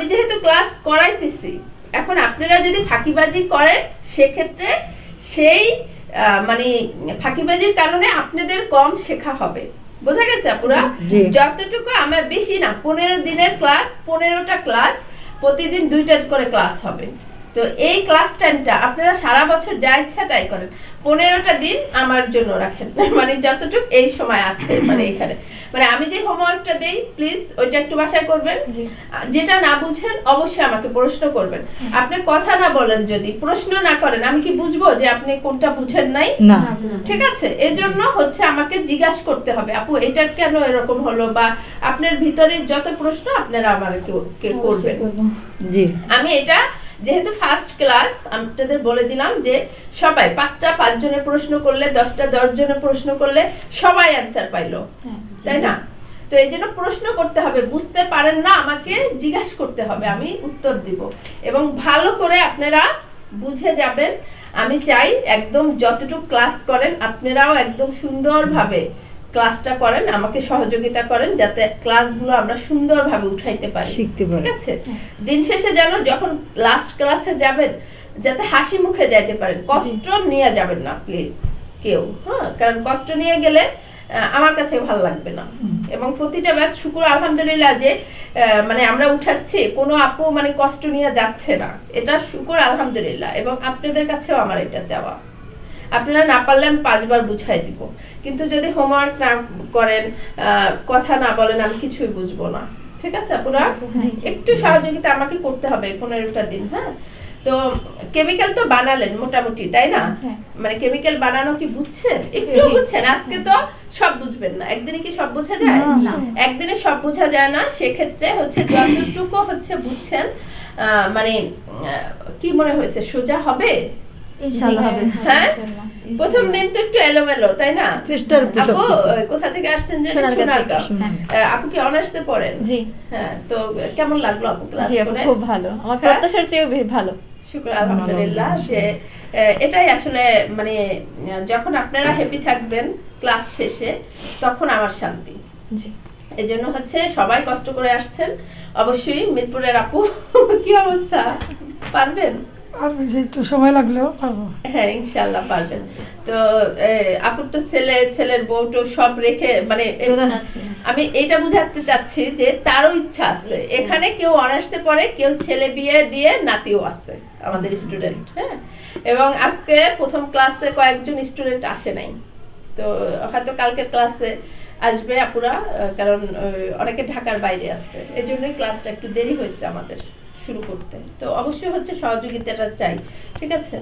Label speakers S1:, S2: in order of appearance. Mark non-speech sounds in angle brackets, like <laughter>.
S1: আমি যেহেতু ক্লাস করাইতেছি এখন আপনারা যদি ফাঁকিবাজি করেন সেক্ষেত্রে সেই মানে ফাঁকিবাজির কারণে আপনাদের কম শেখা হবে। বোঝা গেছে আপুরা? যতটুকু আমার বেশি না পনেরো দিনের ক্লাস পনেরোটা ক্লাস প্রতিদিন দুইটা করে ক্লাস হবে। তো এই ক্লাস টাইমটা আপনারা সারা বছর যা ইচ্ছা তাই করেন। পনেরোটা দিন আমার জন্য রাখেন। <laughs> মানে যতটুকু এই সময় আছে মানে এখানে। মানে আমি যে হোমওয়ার্কটা দেই প্লিজ ওইটা একটু বাসায় করবেন। যেটা না বুঝেন অবশ্যই আমাকে প্রশ্ন করবেন। আপনি কথা না বলেন যদি প্রশ্ন না করেন আমি কি বুঝব যে আপনি কোনটা বুঝেন নাই? ঠিক আছে? এজন্য হচ্ছে আমাকে জিজ্ঞাসা করতে হবে আপু এটা কেন এরকম হলো? বা আপনার ভিতরে যত প্রশ্ন আপনারা আমাকে করবেন।
S2: জি।
S1: আমি এটা যেহেতু ফার্স্ট ক্লাস আপনাদের বলে দিলাম যে সবাই পাঁচটা পাঁচ জনের প্রশ্ন করলে দশটা দশ জনের প্রশ্ন করলে সবাই অ্যান্সার পাইলো। তাই না? তো এই জন্য প্রশ্ন করতে হবে বুঝতে পারেন না আমাকে জিজ্ঞাসা করতে হবে আমি উত্তর দিব। এবং ভালো করে আপনারা বুঝে যাবেন আমি চাই একদম যতটুকু ক্লাস করেন আপনারাও একদম সুন্দরভাবে ক্লাসটা করেন আমাকে সহযোগিতা করেন যাতে ক্লাসগুলো আমরা সুন্দরভাবে উঠাইতে পারি।
S2: শিখতে পারি।
S1: ঠিক আছে? দিন শেষে যেন যখন লাস্ট ক্লাসে যাবেন যাতে হাসি মুখে যাইতে পারেন। কষ্ট নিয়ে যাবেন না প্লিজ কেউ হ্যাঁ? কারণ কষ্ট নিয়ে গেলে আমার কাছে ভালো লাগবে না। এবং প্রতিটা ব্যাস শুকুর আলহামদুলিল্লাহ যে মানে আমরা উঠাচ্ছি কোনো আপু মানে কষ্ট নিয়ে যাচ্ছে না। এটা শুকুর আলহামদুলিল্লাহ। এবং আপনাদের কাছেও আমার এটা চাওয়া। আপনারা না পারলে আমি পাঁচবার বুঝাই দিব। কিন্তু যদি হোমওয়ার্ক না করেন কথা না বলেন আমি কিছুই বুঝব না। ঠিক আছে আপুরা? একটু সহযোগিতা আমাকে করতে হবে পনেরোটা দিন হ্যাঁ? তো কেমিক্যাল তো বানালেন মোটামুটি তাই না?
S3: হ্যাঁ।
S1: মানে কেমিক্যাল বানানো কি বুঝছেন? একটু বুঝছেন? আজকে তো সব বুঝবেন না। একদিনে কি সব বোঝা যায়? একদিনে সব বোঝা যায় না সেক্ষেত্রে হচ্ছে যতটুকু হচ্ছে বুঝছেন আহ, মানে কি মনে হয়েছে সোজা হবে? হ্যাঁ? প্রথম দিন তো একটু এলোমেলো তাই না?
S2: চেষ্টার
S1: আপু কোথা থেকে আসছেন জানেন সোনারগাঁও
S3: হ্যাঁ।
S1: আপু কি অনার্সে পড়েন?
S3: জি।
S1: হ্যাঁ তো কেমন লাগল আপু ক্লাস করে?
S3: খুব ভালো। আমার
S1: হ্যাঁ?
S3: প্রত্যাশার চেয়েও বেশ ভালো।
S1: শুক্র আলহামদুলিল্লাহ যে এটাই আসলে মানে যখন আপনারা হ্যাপি থাকবেন ক্লাস শেষে তখন আমার শান্তি।
S3: জি।
S1: এই জন্য হচ্ছে সবাই কষ্ট করে আসছেন। অবশ্যই মিরপুরের আপু কি অবস্থা? পারবেন?
S4: একটু সময় লাগলেও পারব।
S1: হ্যাঁ ইনশাল্লাহ পারবেন। তো আপুর তো ছেলে ছেলের বউটো সব রেখে মানে আমি এটা বুঝাতে চাচ্ছি যে তারও ইচ্ছা আছে। এখানে কেউ অনার্সে পড়ে কেউ ছেলে বিয়ে দিয়ে নাতিও আছে আমাদের স্টুডেন্ট হ্যাঁ? এবং আজকে প্রথম ক্লাসে কয়েকজন স্টুডেন্ট আসে নাই। তো হয়তো কালকের ক্লাসে আসবে আপুরা কারণ অনেকে ঢাকার বাইরে আছে। এই জন্যই ক্লাসটা একটু দেরি হয়েছে আমাদের। শুরু করতে। তো অবশ্যই হচ্ছে সহযোগিতাটা চাই ঠিক আছে?